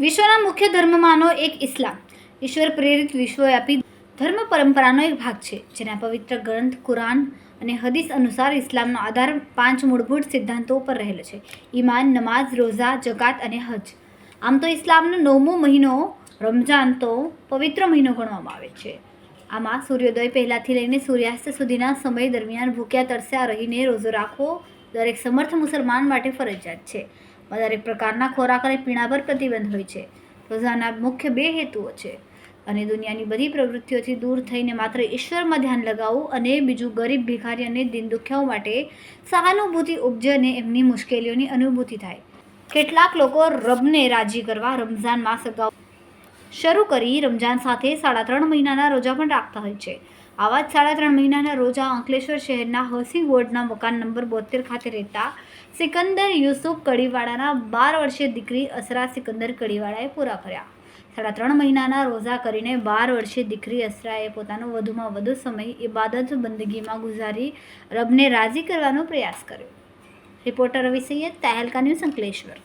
વિશ્વના મુખ્ય ધર્મમાંનો એક ઇસ્લામ. ઈશ્વર પ્રેરિત વિશ્વવ્યાપી ધર્મ પરંપરાનો એક ભાગ છે, જેના પવિત્ર ગ્રંથ, કુરાન અને હદીસ અનુસાર ઇસ્લામનો આધાર પાંચ મૂળભૂત સિદ્ધાંતો પર રહેલો છે. ઈમાન, નમાઝ, રોઝા, જકાત અને હજ. આમ તો ઇસ્લામનો નવમો મહિનો રમઝાન તો પવિત્ર મહિનો ગણવામાં આવે છે. આમાં સૂર્યોદય પહેલાંથી લઈને સૂર્યાસ્ત સુધીના સમય દરમિયાન ભૂખ્યા તરસ્યા રહીને રોજો રાખવો દરેક સમર્થ મુસલમાન માટે ફરજિયાત છે. દરેક પ્રકારના ખોરાક અને પીણા પર પ્રતિબંધ હોય છે. રોઝાના મુખ્ય બે હેતુઓ છે. અને દુનિયાની બધી પ્રવૃત્તિઓથી દૂર થઈને માત્ર ઈશ્વરમાં ધ્યાન લગાવવું અને બીજું ગરીબ ભિખારી અને દિન દુખ્યાઓ માટે સહાનુભૂતિ ઉપજે અને એમની મુશ્કેલીઓની અનુભૂતિ થાય. કેટલાક લોકો રબને રાજી કરવા, રમઝાન માસ અગાઉ શરૂ કરી રમજાન સાથે સાડા ત્રણ મહિનાના રોજા પણ રાખતા હોય છે. આવા જ સાડા ત્રણ મહિનાના રોજા અંકલેશ્વર શહેરના હસી વોર્ડના મકાન નંબર બોતેર ખાતે રહેતા સિકંદર યુસુફ કડીવાળાના બાર વર્ષીય દીકરી અસરા સિકંદર કડીવાળાએ પૂરા કર્યા. સાડા ત્રણ મહિનાના રોઝા કરીને બાર વર્ષીય દીકરી અસરાએ પોતાનો વધુમાં વધુ સમય ઇબાદત બંદગીમાં ગુજારી રબને રાજી કરવાનો પ્રયાસ કર્યો. Reporter Ravi Saiyed Tehelka news Ankleshwar.